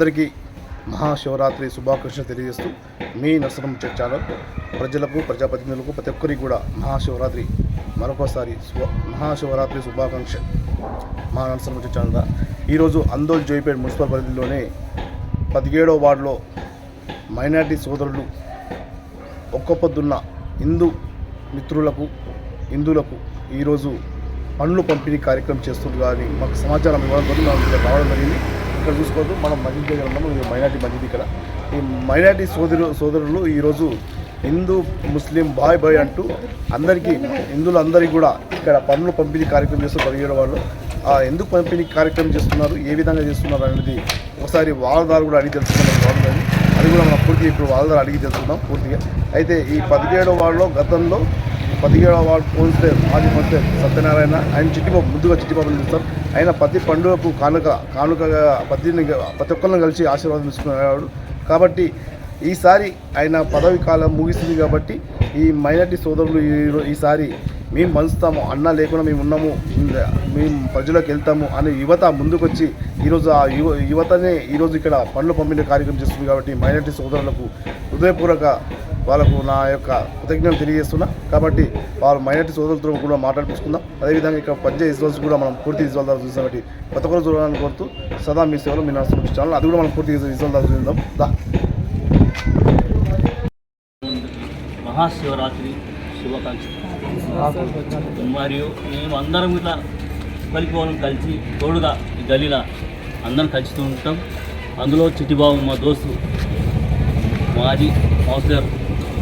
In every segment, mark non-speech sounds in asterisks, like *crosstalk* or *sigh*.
అందరికీ మహాశివరాత్రి శుభాకాంక్షలు తెలియజేస్తూ మీ నర్సరం ఛానల్. ప్రజలకు ప్రజాప్రతినిధులకు ప్రతి ఒక్కరికి కూడా మహాశివరాత్రి మరొకసారి శుభ మహాశివరాత్రి శుభాకాంక్ష మా నర్సరం ఛానల్ ఈరోజు అందోల్ జోయిపేట మున్సిపల్ పరిధిలోనే పదిహేడవ వార్డులో మైనార్టీ సోదరులు ఒక్క పొద్దున్న హిందూ మిత్రులకు హిందువులకు ఈరోజు పండ్లు పంపిణీ కార్యక్రమం చేస్తుంది కానీ మాకు సమాచారం ఇవ్వడం మనం రావడం జరిగింది. ఇక్కడ చూసుకోవద్దు. మనం మసీద్ దగ్గర ఉన్నాము. ఇది మైనార్టీ మసీద్ ఇక్కడ. ఈ మైనార్టీ సోదరు సోదరులు ఈరోజు హిందూ ముస్లిం బాయ్ బాయ్ అంటూ అందరికీ హిందువులందరికీ కూడా ఇక్కడ పనులు పంపిణీ కార్యక్రమం చేస్తూ పదిహేడు వాళ్ళు ఎందుకు పంపిణీ కార్యక్రమం చేస్తున్నారు? ఏ విధంగా చేస్తున్నారు అనేది ఒకసారి వాళ్ళ ద్వారా కూడా అడిగి తెలుసుకున్నాం బాగుంటుంది అది కూడా మనం పూర్తిగా ఇప్పుడు వాళ్ళ ద్వారా అడిగి తెలుసుకుందాం పూర్తిగా. అయితే ఈ పదిహేడు వాళ్ళలో గతంలో పదిహేడవ వార్డు కౌన్సిలర్ మాజీ మంత్రి సత్యనారాయణ ఆయన చిట్టిబాబు ముందుగా చిట్టిబాబుని చూస్తారు ఆయన ప్రతి పండుగకు కానుక కానుకగా ప్రతి ప్రతి ఒక్కరిని కలిసి ఆశీర్వాదం తీసుకునేవాడు. కాబట్టి ఈసారి ఆయన పదవి కాలం ముగిసింది కాబట్టి ఈ మైనార్టీ సోదరులు ఈ- ఈసారి మేము పంచుతాము అన్న లేకుండా మేము ఉన్నాము మేము ప్రజలకు వెళ్తాము అనే యువత ముందుకొచ్చి ఈరోజు ఆ యువ యువతనే ఈరోజు ఇక్కడ పండ్లు పంపిణీ కార్యక్రమం చేస్తుంది కాబట్టి మైనార్టీ సోదరులకు హృదయపూర్వక వాళ్ళకు నా యొక్క కృతజ్ఞతలు తెలియజేస్తున్నా. కాబట్టి వాళ్ళు మైనార్టీ సోదరులతో కూడా మాట్లాడిపించుకుందాం అదేవిధంగా ఇక్కడ పంచాయతీ రిజల్ట్స్ కూడా మనం పూర్తి రిజల్ట్ ద్వారా చూసాం. కాబట్టి కొత్త కొత్త చూడాలని కోరుతూ సదా మీ సేవలో మీ నర్సు ఛానల్ అది కూడా మనం పూర్తి రిజల్ట్ ద్వారా చూద్దాం. దా. మహాశివరాత్రి శుభాకాంక్షలు. మరియు మేము అందరం ఇట్లా కలిపోవడం కలిసి తోడుగా ఈ గలీలా అందరం కలుస్తూ ఉంటాం. అందులో చిట్టిబాబు మా దోస్తు మాజీ కౌన్సిలర్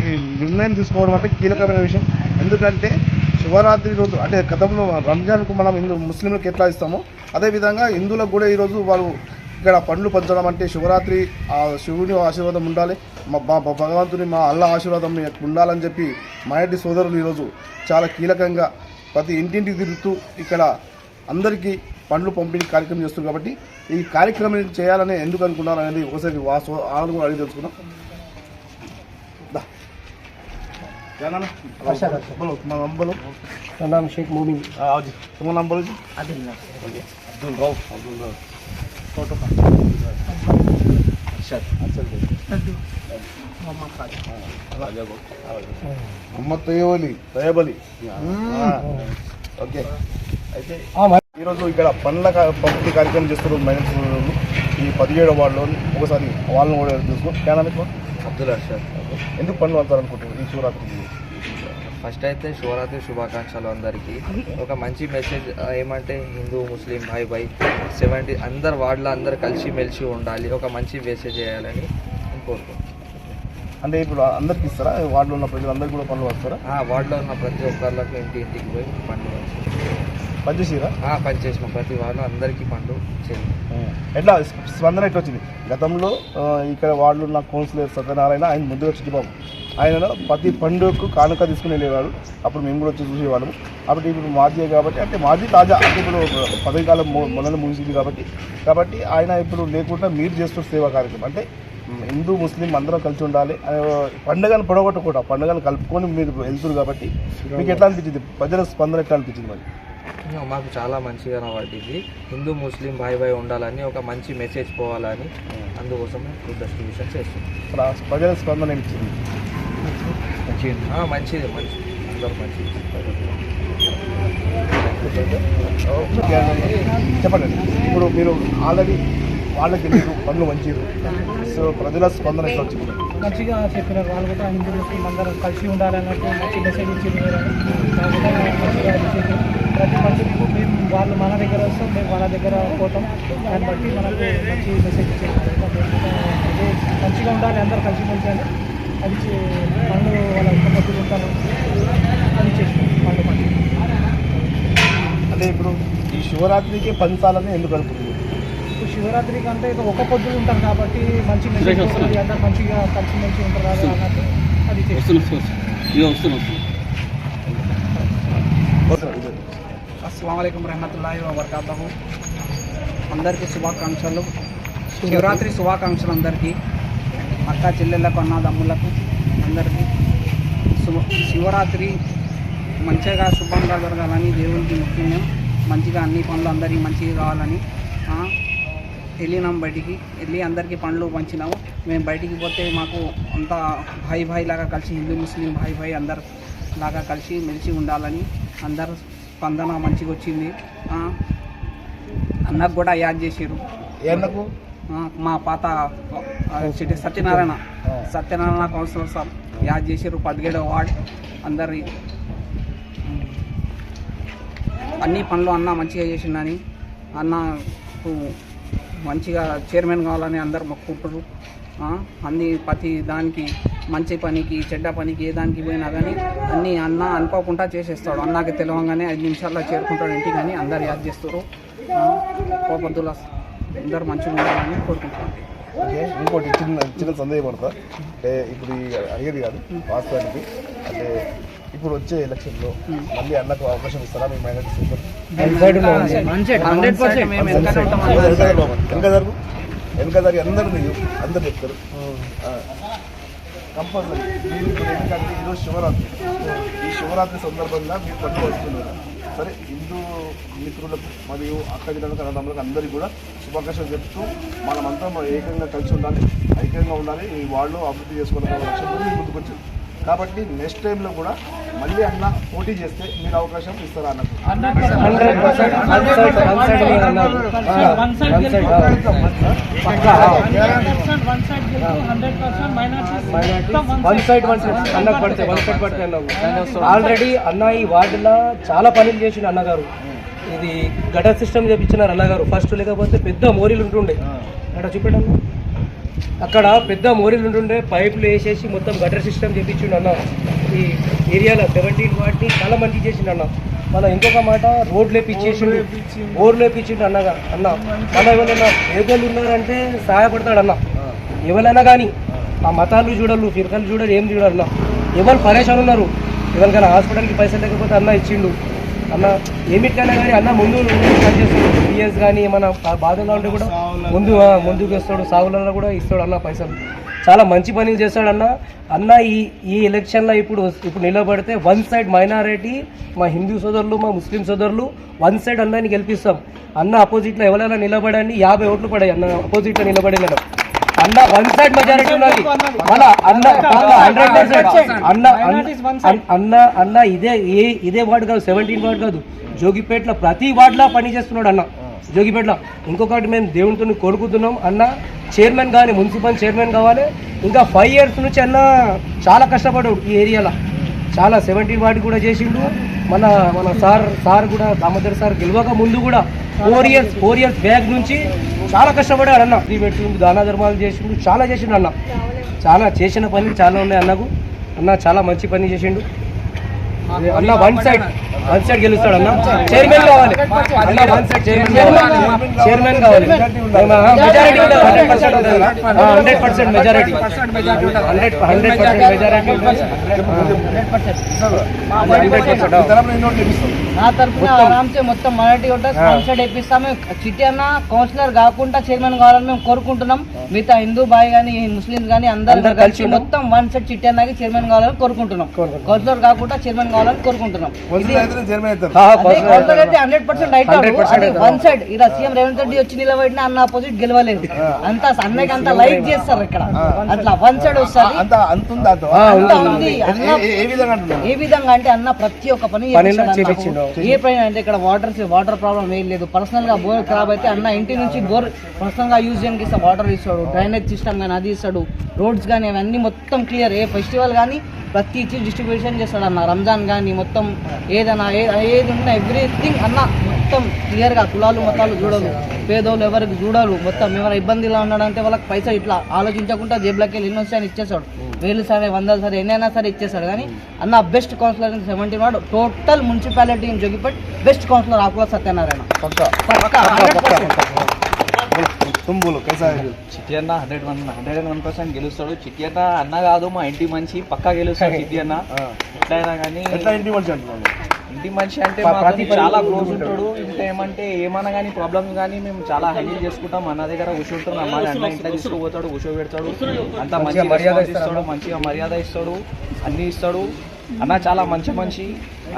ఈ నిర్ణయం తీసుకోవడం అంటే కీలకమైన విషయం. ఎందుకంటే శివరాత్రి రోజు అంటే గతంలో రంజాన్కు మనం హిందూ ముస్లింలకు ఎట్లా ఇస్తామో అదేవిధంగా హిందువులకు కూడా ఈరోజు వాళ్ళు ఇక్కడ పండ్లు పంచడం అంటే శివరాత్రి ఆ శివుని ఆశీర్వాదం ఉండాలి. మా భగవంతుని మా అల్లా ఆశీర్వాదం మీకు ఉండాలని చెప్పి మాయటి సోదరులు ఈరోజు చాలా కీలకంగా ప్రతి ఇంటింటికి తిరుగుతూ ఇక్కడ అందరికీ పండ్లు పంపిణీ కార్యక్రమం చేస్తున్నారు కాబట్టి ఈ కార్యక్రమం చేయాలని ఎందుకు అనుకున్నారు అనేది ఒకసారి వా సో వాళ్ళని కూడా అడిగి తెలుసుకున్నాం বলো তোমার নাম বলো তোমার নাম শেখ মুমিন তোমার নাম বলো আদিল নাম আব্দুল রৌফ আব্দুল রৌফ কত ఓకే అయితే ఈరోజు ఇక్కడ పండ్ల పంపిణీ కార్యక్రమం చేస్తున్నారు మైనస్ ఈ పదిహేడు వాళ్ళు ఒకసారి వాళ్ళని కూడా చూసుకో అబ్దుల్ అర్షద్ ఎందుకు పండ్లు పంచాలనుకుంటున్నారు ఈ శివరాత్రికి ఫస్ట్ అయితే శివరాత్రి శుభాకాంక్షలు అందరికీ. ఒక మంచి మెసేజ్ ఏమంటే హిందూ ముస్లిం భాయ్ భాయ్ సెవెంటీ అందరు వార్డులో అందరు కలిసి మెలిసి ఉండాలి. ఒక మంచి మెసేజ్ చేయాలని నేను కోరుకుంటున్నాను. అంటే ఇప్పుడు అందరికి ఇస్తారా? వార్డులో ఉన్న ప్రజలందరికీ కూడా పనులు వస్తారా? ఆ, వార్డులో ఉన్న ప్రతి ఒక్కరికి ఇంటి ఇంటికి పోయి పండు పనిచేసిరా పనిచేసిన. ప్రతి వాళ్ళు అందరికీ పండు ఎట్లా? స్పందన ఎట్లా వచ్చింది గతంలో ఇక్కడ వాళ్ళు ఉన్న కౌన్సిలర్ సత్యనారాయణ ఆయన ముందుగా చిట్టిబాబు ఆయన ప్రతి పండుగకు కానుక తీసుకుని వెళ్ళేవాడు. అప్పుడు మేము కూడా వచ్చి చూసేవాళ్ళము. కాబట్టి ఇప్పుడు మాజీ కాబట్టి అంటే మాజీ తాజా. అంటే ఇప్పుడు పదవి కాలం మొన్న ముగిసింది కాబట్టి. కాబట్టి ఆయన ఇప్పుడు లేకుండా మీరు చేస్తున్న సేవా కార్యక్రమం. అంటే హిందూ ముస్లిం అందరం కలిసి ఉండాలి. పండుగను పొడగొట్టకూడదు పండుగను కలుపుకొని మీరు వెళ్తున్నారు కాబట్టి. మీకు ఎట్లా అనిపించింది? ప్రజల స్పందన ఎట్లా అనిపించింది మరి? మాకు చాలా మంచిగా పట్టింది హిందూ ముస్లిం భాయ్ భాయ్ ఉండాలని ఒక మంచి మెసేజ్ పోవాలని అందుకోసమే ఫుడ్ డిస్ట్రిబ్యూషన్ చేస్తున్నాం. ప్ర- ప్రజల స్పందన ఏమిచ్చింది ఆ, మంచిది మంచిది అందరూ మంచిది. చెప్పండి. ఇప్పుడు మీరు ఆల్రెడీ వాళ్ళకి మీరు పనులు మంచిరు సో ప్రజల స్పందన ఎట్లా వచ్చింది? మంచిగా చెప్పినారు. వాళ్ళు కూడా హిందూ ముస్లిం అందరం కలిసి ఉండాలన్నట్టు మంచి మెసేజ్ ఇచ్చింది కూడా మంచిగా అనిపించింది ప్రతి మనిషికి మేము వాళ్ళు మన దగ్గర వస్తాం మేము వాళ్ళ దగ్గర పోతాం. దాన్ని బట్టి మనకు మంచి మెసేజ్ ఇచ్చింది మంచిగా ఉండాలి అందరూ కలిసి ఉంచాలి అది చే- వాళ్ళ ఒక్క ఉంటారు. అది చేసినాం. పండుగ అంటే ఇప్పుడు ఈ శివరాత్రికి పంచాలని ఎందుకు అనుకుంటుంది ఇప్పుడు శివరాత్రి కంటే ఒక పొద్దులు ఉంటారు కాబట్టి మంచి అందరు మంచిగా కలిసి మంచి ఉంటారు అన్నట్టు అది అస్సలం రహమతుల్లాహి వబర్కాతహు అందరికీ శుభాకాంక్షలు. శివరాత్రి శుభాకాంక్షలు అందరికీ. అక్క చెల్లెళ్ళకు అన్నదమ్ములకు అందరికీ. శుభ శివరాత్రి మంచిగా శుభంగా జరగాలని దేవునికి ముఖ్యంగా మంచిగా అన్ని పనులు అందరికీ మంచిగా కావాలని వెళ్ళినాం బయటికి వెళ్ళి అందరికీ పండ్లు పంచినాము. మేము బయటికి పోతే మాకు అంతా భాయ్ భాయ్ లాగా కలిసి హిందూ ముస్లిం భాయ్ భాయ్ అందరు లాగా కలిసి మెలిసి ఉండాలని అందరు స్పందన మంచిగా వచ్చింది. అన్నకు కూడా యాద్ చేసారు ఎందుకు మా పాత సత్యనారాయణ. సత్యనారాయణ కౌన్సిలర్ సార్ యాద్ చేసారు పదిహేడవ వార్డ్. అందరి అన్ని పనులు అన్న మంచిగా చేసిండని అన్నకు మంచిగా చైర్మన్ కావాలని అందరు మొక్కుంటారు అన్ని ప్రతి దానికి మంచి పనికి చెడ్డ పనికి ఏ దానికి పోయినా కానీ అన్నీ అన్న అనుకోకుండా చేసేస్తాడు. అన్నకి తెలవంగానే ఐదు నిమిషాల్లో చేరుకుంటాడు ఇంటికి కానీ అందరు యాద్ చేస్తారు కోపద్దుల అందరు మంచిగా ఉండాలని కోరుకుంటున్నాను ఓకే ఇంకోటి చిన్న చిన్న సందేహం పడతా. అంటే ఇప్పుడు అడిగేది కాదు వాస్తవానికి. అంటే ఇప్పుడు వచ్చే ఎలక్షన్లో మళ్ళీ అన్నకు అవకాశం ఇస్తారా? మీ మైనార్టీ వెనక జరుగు. వెనక జరిగి. అందరూ మీరు. అందరు చెప్తారు. కంపల్సరీ. మీరు ఎందుకంటే ఈరోజు శివరాత్రి. ఈ శివరాత్రి సందర్భంగా మీరు పండుగ వస్తున్నారు. సరే హిందూ మిత్రులకు మరియు అక్క జిల్లాలకు అన్నదమ్ములకు అందరికీ కూడా శుభాకాంక్షలు చెప్తూ మనమంతా మనం ఏకంగా కలిసి ఉండాలి ఐక్యంగా ఉండాలి. ఈ వాళ్ళు అభివృద్ధి చేసుకోవడం లక్ష్యంతో ముందుకు కాబట్టి నెక్స్ట్ టైంలో కూడా మళ్ళీ అన్న పోటీ చేస్తే మీరు అవకాశం ఇస్తారా అన్నట్టు? Hundred percent one side one side one side అన్నకు పడితే వన్ సైడ్ పడితే అన్నావు ఆల్రెడీ అన్న ఈ వార్డులో చాలా పనులు చేసిన అన్నగారు ఇది గటర్ సిస్టమ్ చేపించినారు అన్నగారు ఫస్ట్ లేకపోతే పెద్ద మోరీలు ఉంటుండే. అక్కడ చూపెట్టండి అక్కడ పెద్ద మోరీలు ఉంటుండే పైపులు వేసేసి మొత్తం గటర్ సిస్టమ్ చేపించిండు అన్న. ఈ ఏరియాలో సెవెంటీన్ వాటిని చాలా మంచి చేసిండు అన్న. మన ఇంకొక మాట రోడ్లు లేపిచ్చేసిండు రోడ్లు లేపించిండు అన్నగా అన్న. మన ఎవరైనా పేదలు ఉన్నారంటే సహాయపడతాడు అన్న. ఎవరైనా కానీ ఆ మతాలు చూడరు ఫిర్కలు చూడరు ఏం చూడరు అన్న. ఎవరు పరేషాన్ ఉన్నారు? ఎవరికైనా హాస్పిటల్కి పైసలు లేకపోతే అన్న ఇచ్చిండు. అన్న ఏమిటికైనా కానీ అన్న ముందు పనిచేస్తాడు బిఎస్ కానీ ఏమైనా బాధగా ఉంటే కూడా ముందు ముందుకు ఇస్తాడు సాగులలో కూడా ఇస్తాడు అన్న పైసలు. చాలా మంచి పనులు చేస్తాడు అన్న. అన్న ఈ ఈ ఎలక్షన్లో ఇప్పుడు ఇప్పుడు నిలబడితే వన్ సైడ్ మైనారిటీ మా హిందూ సోదరులు మా ముస్లిం సోదరులు వన్ సైడ్ అన్నని గెలిపిస్తాం. అన్న అపోజిట్లో ఎవరైనా నిలబడండి యాభై ఓట్లు పడాయి అన్న అపోజిట్లో నిలబడి అన్న వన్ సైడ్ మెజారిటీ ఉన్నది. మళ్ళా అన్న హండ్రెడ్ పర్సెంట్ అన్న అన్న- అన్న ఇదే ఏ ఇదే వార్డు కాదు సెవెంటీన్ వార్డు కాదు. జోగిపేటలో ప్రతి వార్డులో పని చేస్తున్నాడు అన్న. జోగిపేటలో. ఇంకొకటి మేము దేవునితో కోరుకుతున్నాం అన్న. చైర్మన్ కానీ మున్సిపల్ చైర్మన్ కావాలి. ఇంకా ఫైవ్ ఇయర్స్ నుంచి అన్న చాలా కష్టపడాడు ఈ ఏరియాలో. చాలా సెవెంటీన్ వాటి కూడా చేసిండు. మన మన సార్ సార్ కూడా దామోదర్ సార్ గెలవక ముందు కూడా four years four years back నుంచి చాలా కష్టపడాడు అన్న. ఇది పెట్టిండు దాన ధర్మాలు చేసిండు చాలా చేసిండు అన్న. చాలా చేసిన పనులు చాలా ఉన్నాయి అన్నకు. అన్న చాలా మంచి పని చేసిండు. అన్న వన్ సైడ్ వన్ సైడ్ గెలుస్తాడు అన్న చైర్మన్ కావాలి. అన్న వన్ సైడ్ చైర్మన్ చైర్మన్ కావాలి. Majority hundred percent hundred percent majority hundred hundred percent majority నా తరఫున ఆరామ్సే మొత్తం మరాఠీ ఉంటా స్పాన్సర్డ్ వేపిస్తాము చిట్టి అన్న కౌన్సిలర్ కాకుండా చైర్మన్ కావాలని మేము కోరుకుంటున్నాం మిగతా హిందూ బాయ్ కానీ ముస్లింస్ కానీ అందరూ అందరూ కలిసి. మొత్తం వన్ సెట్ చిట్టి అన్నకి చైర్మన్ కావాలని కోరుకుంటున్నాం. కౌన్సిలర్ కాకుండా చైర్మన్ కావాలని కోరుకుంటున్నాం. హండ్రెడ్ పర్సెంట్ అవుతాడు 100% అదే వన్ సైడ్ ఇలా సీఎం రేవంత్ రెడ్డి వచ్చి నిలబడిన అన్న అపోజిట్ గెలవలేదు. అంతా అన్నకి అంత లైక్ చేస్తారు ఇక్కడ. అట్లా వన్ సైడ్ వస్తుంది. ఏ- విధంగా అంటే అన్న ప్రతి ఒక్క పని. ఏ పని అంటే ఇక్కడ వాటర్ వాటర్ ప్రాబ్లం ఏం లేదు. పర్సనల్గా బోర్ ఖరాబ్ అయితే అన్న ఇంటి నుంచి బోర్ పర్సనల్గా యూజ్ చేయడానికి ఇస్తా వాటర్ ఇస్తాడు డ్రైనేజ్ సిస్టమ్ కానీ అది ఇస్తాడు. రోడ్స్ కానీ అవన్నీ మొత్తం క్లియర్ ఏ ఫెస్టివల్ కానీ ప్రతి చీజ్ డిస్ట్రిబ్యూషన్ చేస్తాడు అన్న రంజాన్ కానీ మొత్తం ఏదైనా ఏ- ఏది ఉన్నా ఎవ్రీథింగ్ అన్న మొత్తం క్లియర్గా కులాలు మతాలు చూడదు పేదోళ్ళు ఎవరికి చూడరు. మొత్తం ఎవరైనా ఇబ్బందిలో ఉన్నాడంటే వాళ్ళకి పైసా ఇట్లా ఆలోచించకుండా జేబులకి వెళ్ళి ఎన్నో అని ఇచ్చేస్తాడు. వేలు సరే వందలు సరే ఎన్నైనా సరే ఇచ్చేస్తాడు. కానీ అన్న బెస్ట్ కౌన్సిలర్ సెవెంటీ వాడు total municipality Jogipet best councillor Akula Satyanarayana. తుమ్ బోలో చిట్టి అన్న hundred one hundred and one percent గెలుస్తాడు. చిట్టి అన్న అన్న కాదు మా ఇంటి మంచి పక్కా గెలుస్తాడు *laughs* చిట్టి అన్న ఎట్లయినా కానీ ఎట్లా ఇంటి మంచి అంటున్నాడు ఇంటి మనిషి అంటే చాలా క్లోజ్ ఉంటాడు. ఇంకా ఏమంటే ఏమన్నా కానీ ప్రాబ్లమ్స్ కానీ మేము చాలా హ్యాండిల్ చేసుకుంటాం. అన్న దగ్గర కూర్చుంటాం అమ్మ అన్న ఇంట్లో తీసుకుపోతాడు కూర్చోబెడతాడు అంత మంచిగా మర్యాద ఇస్తాడు మంచిగా మర్యాద ఇస్తాడు అన్నీ ఇస్తాడు. అన్న చాలా మంచి మనిషి.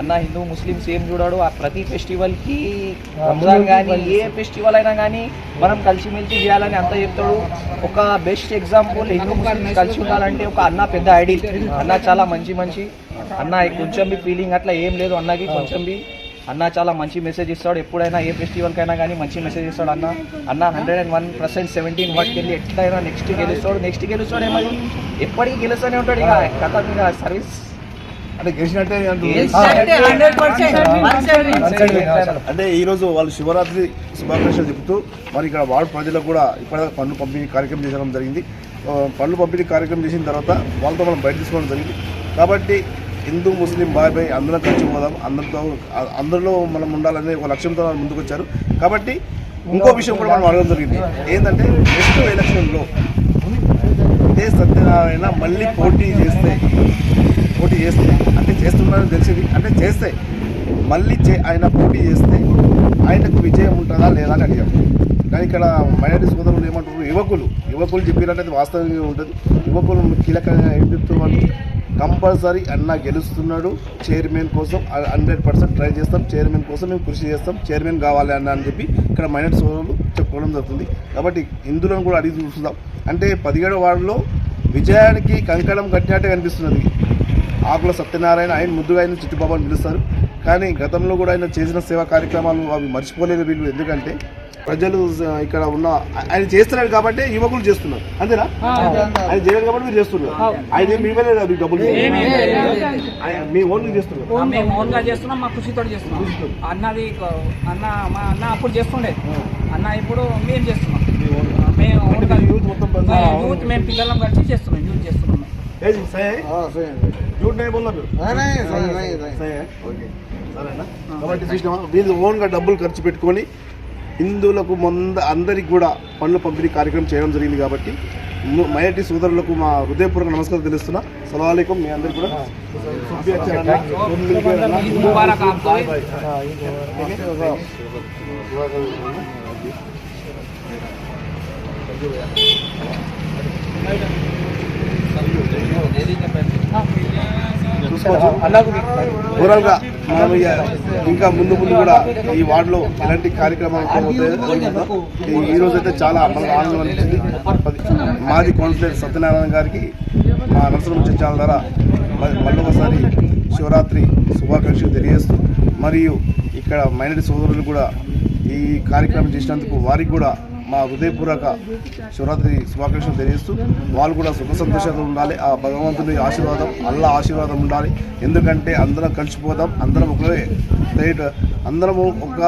అన్న హిందూ ముస్లిమ్స్ ఏం చూడాడు. ఆ ప్రతి ఫెస్టివల్కి రంజాన్ కానీ ఏ ఫెస్టివల్ అయినా కానీ మనం కలిసిమెలిసి చేయాలని అంత చెప్తాడు. ఒక బెస్ట్ ఎగ్జాంపుల్ హిందూ ముస్లిమ్స్ కలిసి ఉండాలంటే ఒక అన్న పెద్ద ఐడిల్ అన్న చాలా మంచి మనిషి. అన్న కొంచెం బి ఫీలింగ్ అట్లా ఏం లేదు అన్నకి కొంచెం బి. అన్న చాలా మంచి మెసేజ్ ఇస్తాడు. ఎప్పుడైనా ఏ ఫెస్టివల్కి అయినా కానీ మంచి మెసేజ్ ఇస్తాడు అన్న. అన్న hundred and one percent seventeen వాటికి వెళ్ళి ఎట్లయినా నెక్స్ట్ గెలుస్తాడు. నెక్స్ట్ గెలుస్తాడు ఏమని? ఎప్పటికీ గెలుస్తూనే ఉంటాడు. ఇక కథ సర్వీస్ అంటే గెలిచినట్టే అంటున్నాను గెలిచినట్టే 100%. One side win. అంటే ఈ రోజు వాళ్ళు శివరాత్రి శుభాకాంక్షలు చెబుతూ మరి ఇక్కడ వార్డు ప్రజలకు కూడా ఇప్పటిదాకా పన్ను పంపిణీ కార్యక్రమం చేయడం జరిగింది. ఆ, పన్ను పంపిణీ కార్యక్రమం చేసిన తర్వాత వాళ్ళతో మనం బయట తీసుకోవడం జరిగింది. కాబట్టి హిందూ ముస్లిం బాయ్ బాయ్ అందరం కలిసి పోదాం. అందరితో అందరిలో మనం ఉండాలనే ఒక లక్ష్యంతో ముందుకు వచ్చారు. కాబట్టి ఇంకో విషయం కూడా మనం అడగడం జరిగింది. ఏంటంటే నెక్స్ట్ ఎలక్షన్లో ఇదే సత్యనారాయణ మళ్ళీ పోటీ చేస్తే పోటీ చేస్తే చేస్తున్నారని తెలిసింది. అంటే చేస్తే. మళ్ళీ చే ఆయన పోటీ చేస్తే ఆయనకు విజయం ఉంటుందా లేదా అని అడిగాం. కానీ ఇక్కడ మైనార్టీ సోదరులు ఏమంటారు యువకులు. యువకులు చెప్పినట్టు వాస్తవంగా ఉంటుంది. యువకులు కీలకంగా ఏం చెప్తున్నారు? కంపల్సరీ అన్న గెలుస్తున్నాడు. చైర్మన్ కోసం హండ్రెడ్ పర్సెంట్ ట్రై చేస్తాం. చైర్మన్ కోసం మేము కృషి చేస్తాం. చైర్మన్ కావాలి అన్న అని చెప్పి ఇక్కడ మైనార్టీ సోదరులు చెప్పుకోవడం జరుగుతుంది. కాబట్టి ఇందులో కూడా అడిగి చూస్తున్నాం. అంటే పదిహేడు వార్డులో విజయానికి కంకణం కట్టినట్టే కనిపిస్తున్నది. ఆకుల సత్యనారాయణ ఆయన ముద్దుగా ఆయన చిట్టుబాబు అని పిలుస్తారు. కానీ గతంలో కూడా ఆయన చేసిన సేవా కార్యక్రమాలు అవి మర్చిపోలేదు వీళ్ళు. ఎందుకంటే ప్రజలు ఇక్కడ ఉన్న ఆయన చేస్తున్నాడు కాబట్టి యువకులు చేస్తున్నారు. అంతేనా? ఆయన చేయలేదు కాబట్టి మీరు చేస్తున్నారు. ఆయన ఏమి ఇవ్వలేదు మీకు డబ్బులు మీ ఓన్గా చేస్తున్నారు. మేము ఓన్గా చేస్తున్నాం మా కృషితో చేస్తున్నాం. అన్నది అన్న మా అన్న అప్పుడు చేస్తుండే. అన్న ఇప్పుడు మేము చేస్తున్నాం. మేము యూత్ మొత్తం యూత్ మేము పిల్లలం కలిసి చేస్తున్నాం యూత్ చేస్తున్నాం. झूठ नहीं बोलना फिर సరే ఓకే సరేనా కాబట్టి చూసినామా వీళ్ళు ఓన్గా డబ్బులు ఖర్చు పెట్టుకొని హిందువులకు మొంద అందరికి కూడా పనుల పంపిణీ కార్యక్రమం చేయడం జరిగింది కాబట్టి ము- మైనార్టీ సోదరులకు మా హృదయపూర్వక నమస్కారం తెలుస్తున్నా సలాంకం మీ అందరికి కూడా శుభి అక్షరాలు. ఓవరాల్గా మనం ఇక ఇంకా ముందు ముందు కూడా ఈ వార్డులో ఎలాంటి కార్యక్రమాలు అవుతాయో ఈ- రోజు అయితే చాలా మనకు ఆనందం అనిపించింది. మాజీ కౌన్సిలర్ సత్యనారాయణ గారికి మా నరసరం ఛానల్ ద్వారా మ- మళ్ళీ ఒకసారి శివరాత్రి శుభాకాంక్షలు తెలియజేస్తూ మరియు ఇక్కడ మైనారిటీ సోదరులు కూడా ఈ కార్యక్రమం చేసినందుకు వారికి కూడా మా హృదయపూర్వక శివరాత్రి శుభాకాంక్షలు తెలియజేస్తూ వాళ్ళు కూడా సుఖ సంతోషాలు ఉండాలి. ఆ భగవంతుని ఆశీర్వాదం అల్లా ఆశీర్వాదం ఉండాలి. ఎందుకంటే అందరం కలిసిపోదాం అందరం ఒకరే రైట్. అందరము ఒక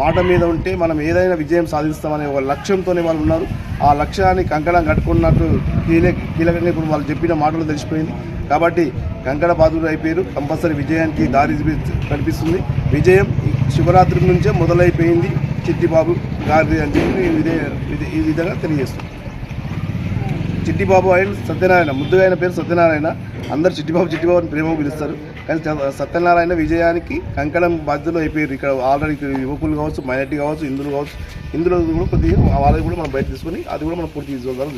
మాట మీద ఉంటే మనం ఏదైనా విజయం సాధిస్తామనే ఒక లక్ష్యంతోనే వాళ్ళు ఉన్నారు. ఆ లక్ష్యాన్ని కంకణం కట్టుకున్నట్టు కీలక కీలకంగా ఇప్పుడు వాళ్ళు చెప్పిన మాటలు తెలిసిపోయింది. కాబట్టి కంకణ బాధుడు అయిపోయారు. కంపల్సరీ విజయానికి దారి కనిపిస్తుంది. విజయం శివరాత్రి నుంచే మొదలైపోయింది. చిట్టిబాబు గారి అని చెప్పి ఇదే ఇది- ఈ విధంగా తెలియజేస్తుంది చిట్టిబాబు ఆయన సత్యనారాయణ ముద్దుగా ఆయన పేరు సత్యనారాయణ. అందరు చిట్టిబాబు చిట్టిబాబు అని ప్రేమ పిలుస్తారు. కానీ సత్యనారాయణ విజయానికి కంకణం బాధ్యతలు అయిపోయారు. ఇక్కడ ఆల్రెడీ యువకులు కావచ్చు మైనార్టీ కావచ్చు హిందువులు కావచ్చు. హిందువులు కూడా కొద్దిగా వాళ్ళకి కూడా మనం బయట తీసుకొని అది కూడా మనం పూర్తి చేసుకోగలం